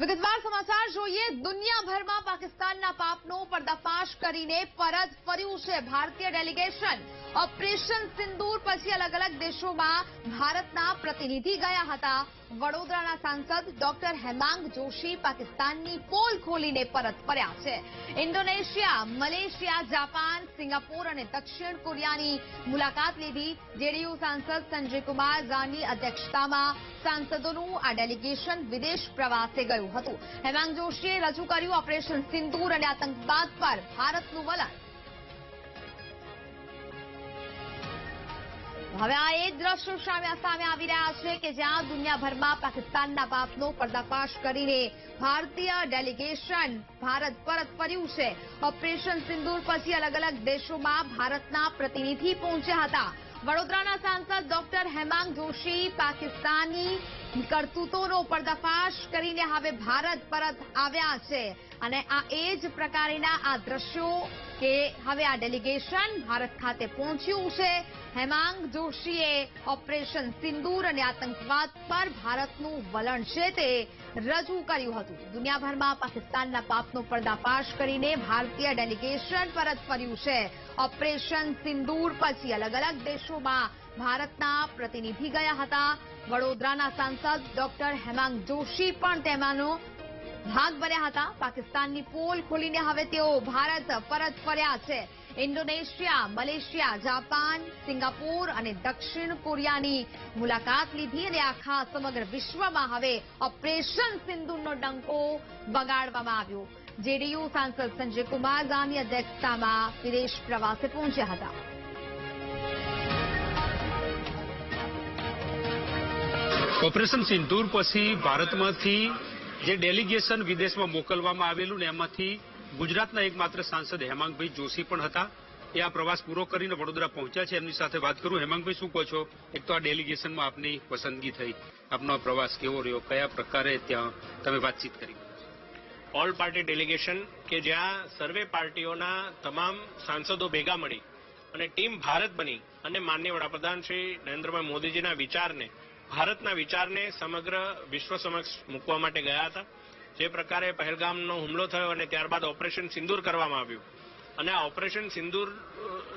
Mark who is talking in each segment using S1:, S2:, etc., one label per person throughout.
S1: વિગતવાર સમાચાર જોઈએ. દુનિયાભરમાં પાકિસ્તાનના પાપનો પર્દાફાશ કરીને પરત ફર્યું છે ભારતીય ડેલિગેશન. ઓપરેશન સિંદૂર પછી અલગ અલગ દેશોમાં ભારતના પ્રતિનિધિ ગયા હતા. વડોદરાના સાંસદ ડોક્ટર હેમાંગ જોશી પાકિસ્તાનની પોલ ખોલીને પરત ફર્યા છે. ઇન્ડોનેશિયા, મલેશિયા, જાપાન, સિંગાપોર અને દક્ષિણ કોરિયાની મુલાકાત લીધી. જેડીયુ સાંસદ સંજયકુમાર ઝાની અધ્યક્ષતામાં સાંસદોનું આ ડેલિગેશન વિદેશ પ્રવાસે ગયું હતું. હેમાંગ જોશીએ રજૂ કર્યું ઓપરેશન સિંદૂર અને આતંકવાદ પર ભારતનું વલણ. હવે આ એ દ્રશ્યો સામે સામે આવી રહ્યા છે કે જ્યાં દુનિયાભરમાં પાકિસ્તાનના બાપનો પર્દાફાશ કરીને ભારતીય ડેલિગેશન ભારત પરત ફર્યું છે. ઓપરેશન સિંદૂર પછી અલગ અલગ દેશોમાં ભારતના પ્રતિનિધિ પહોંચ્યા હતા. વડોદરાના સાંસદ ડોક્ટર હેમાંગ જોશી પાકિસ્તાની કરતૂતોનો પર્દાફાશ કરીને હવે ભારત પરત આવ્યા છે. અને આ એ જ પ્રકારના આ દ્રશ્યો કે હવે આ ડેલિગેશન ભારત ખાતે પહોંચ્યું છે. હેમાંગ જોશીએ ઓપરેશન સિંદૂર અને આતંકવાદ પર ભારતનું વલણ છે તે રજૂ કર્યું હતું. દુનિયાભરમાં પાકિસ્તાનના પાપનો પર્દાફાશ કરીને ભારતીય ડેલિગેશન પરત ફર્યું છે. ઓપરેશન સિંદૂર પછી અલગ અલગ દેશોમાં ભારતના પ્રતિનિધિ ગયા હતા. વડોદરાના સાંસદ ડોક્ટર હેમાંગ જોશી પણ તેમાંનો ભાગ બન્યા હતા. પાકિસ્તાનની પોલ ખોલીને હવે તેઓ ભારત, પરત ફર્યા છે. ઇન્ડોનેશિયા, મલેશિયા, જાપાન, સિંગાપુર અને દક્ષિણ કોરિયાની મુલાકાત લીધી અને આખા સમગ્ર વિશ્વમાં હવે ઓપરેશન સિંધુનો ડંકો વગાડવામાં આવ્યો. જેડીયુ સાંસદ સંજય કુમાર ગામની અધ્યક્ષતામાં વિદેશ પ્રવાસે પહોંચ્યા હતા.
S2: ઓપરેશન સિંદૂર પછી ભારતમાંથી જે ડેલિગેશન વિદેશમાં મોકલવામાં આવેલું ને એમાંથી ગુજરાતના એકમાત્ર સાંસદ હેમાંગભાઈ જોશી પણ હતા. એ આ પ્રવાસ પૂરો કરીને વડોદરા પહોંચ્યા છે. એમની સાથે વાત કરું. હેમાંગભાઈ, શું કહો છો? એક તો આ ડેલિગેશનમાં આપની પસંદગી થઈ. આપનો પ્રવાસ કેવો રહ્યો? કયા પ્રકારે ત્યાં તમે વાતચીત કરી?
S3: ઓલ પાર્ટી ડેલિગેશન કે જ્યાં સર્વે પાર્ટીઓના તમામ સાંસદો ભેગા મળી અને ટીમ ભારત બની અને માન્ય વડાપ્રધાન શ્રી નરેન્દ્રભાઈ મોદીજીના વિચારને ભારતના વિચારને સમગ્ર વિશ્વ સમક્ષ મૂકવા માટે ગયા હતા. જે પ્રકારે પહેલગામનો હુમલો થયો અને ત્યારબાદ ઓપરેશન સિંદૂર કરવામાં આવ્યું. અને આ ઓપરેશન સિંદૂર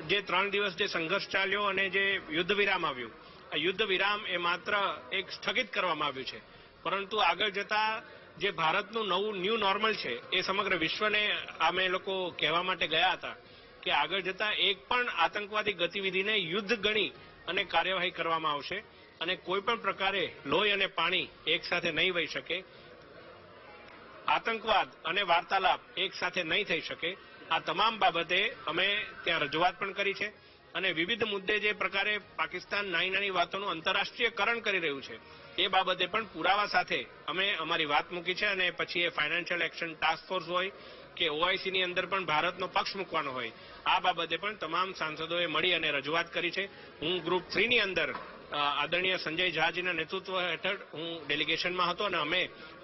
S3: જે ત્રણ દિવસ જે સંઘર્ષ ચાલ્યો અને જે યુદ્ધ વિરામ આવ્યું. આ યુદ્ધ વિરામ એ માત્ર એક સ્થગિત કરવામાં આવ્યું છે. પરંતુ આગળ જતા જે ભારતનું નવું ન્યૂ નોર્મલ છે એ સમગ્ર વિશ્વને અમે લોકો કહેવા માટે ગયા હતા કે આગળ જતા એક પણ આતંકવાદી ગતિવિધિને યુદ્ધ ગણી અને કાર્યવાહી કરવામાં આવશે. અને કોઈ પણ પ્રકારે લોહી અને પાણી એક સાથે નહીં વહી શકે, આતંકવાદ અને વાર્તાલાપ એક સાથે નહીં થઈ શકે, આ તમામ બાબતે અમે ત્યાં રજૂઆત પણ કરી છે અને વિવિધ મુદ્દે જે પ્રકારે પાકિસ્તાન નાની નાની વાતોનું આંતરરાષ્ટ્રીયકરણ કરી રહ્યું છે, એ બાબતે પણ પુરાવા સાથે અમે અમારી વાત મૂકી છે અને પછી એ ફાઇનાન્શિયલ એક્શન ટાસ્ક ફોર્સ હોય કે ઓઆઈસીની અંદર પણ ભારતનો પક્ષ મૂકવાનો હોય, આ બાબતે પણ તમામ સાંસદોએ મળી અને રજૂઆત કરી છે. હું ગ્રુપ થ્રી ની અંદર આદરણીય સંજય ઝાજીના નેતૃત્વ હેઠળ હું ડેલિગેશનમાં હતો અને અમે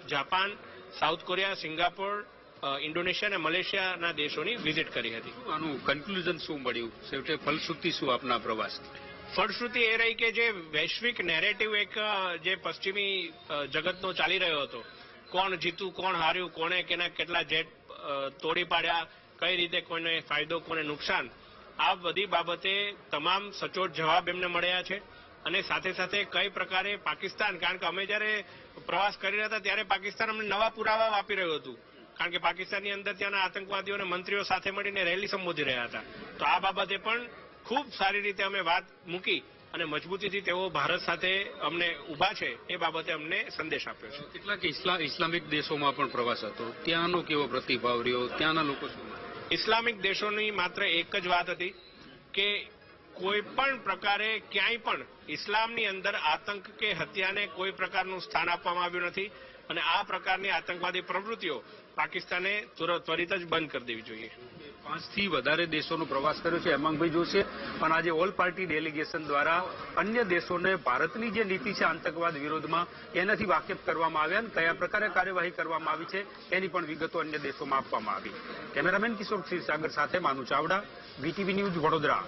S3: Japan South Korea Singapore Indonesia અને મલેશિયાના દેશોની વિઝિટ કરી હતી.
S2: આનું કન્ક્લુઝન શું મળ્યું? છેવટે ફલશ્રુતિ શું આપના પ્રવાસ
S3: ફળશ્રુતિ એ રહી કે જે વૈશ્વિક નેરેટિવ એક જે પશ્ચિમી જગતનો ચાલી રહ્યો હતો. કોણ જીતું કોણ હાર્યું કોણે કેના કેટલા જેટ તોડી પાડ્યા કઈ રીતે કોઈને ફાયદો કોને નુકસાન આ બધી બાબતે તમામ સચોટ જવાબ એમને મળ્યા છે. અને સાથે સાથે કઈ પ્રકારે પાકિસ્તાન કારણ કે અમે જ્યારે પ્રવાસ કરી રહ્યા હતા ત્યારે પાકિસ્તાન અમને નવા પુરાવા આપી રહ્યું હતું. કારણ કે પાકિસ્તાનની અંદર ત્યાંના આતંકવાદીઓ અને મંત્રીઓ સાથે મળીને રેલી સંબોધી રહ્યા હતા. તો આ બાબતે પણ ખૂબ સારી રીતે અમે વાત મૂકી અને મજબૂતીથી તેઓ ભારત સાથે અમને ઊભા છે એ બાબતે અમને સંદેશ આપ્યો છે.
S2: કેટલાક ઇસ્લા- ઇસ્લામિક દેશોમાં પણ પ્રવાસ હતો. ત્યાંનો કેવો પ્રતિભાવ રહ્યો? ત્યાંના લોકો શું
S3: ઇસ્લામિક દેશોની માત્ર એક જ વાત હતી કે કોઈ પણ પ્રકારે ક્યાંય પણ ઇસ્લામની અંદર આતંક કે હત્યાને કોઈ પ્રકારનું સ્થાન આપવામાં આવ્યું નથી અને આ પ્રકારની આતંકવાદી પ્રવૃત્તિઓ પાકિસ્તાને ત્વરિત જ બંધ કરી દેવી જોઈએ.
S2: પાંચથી વધારે દેશોનો પ્રવાસ કર્યો છે, હેમાંગભાઈ જોશે પણ આજે ઓલ પાર્ટી ડેલિગેશન દ્વારા અન્ય દેશોને ભારતની જે નીતિ છે આતંકવાદ વિરોધમાં, એનાથી વાકેફ કરવામાં આવ્યા અને કયા પ્રકારે કાર્યવાહી કરવામાં આવી છે, એની પણ વિગતો અન્ય દેશોમાં આપવામાં આવી. કેમેરામેન કિશોર ક્ષીરસાગર સાથે માનુ ચાવડા, વીટીવી ન્યૂઝ વડોદરા.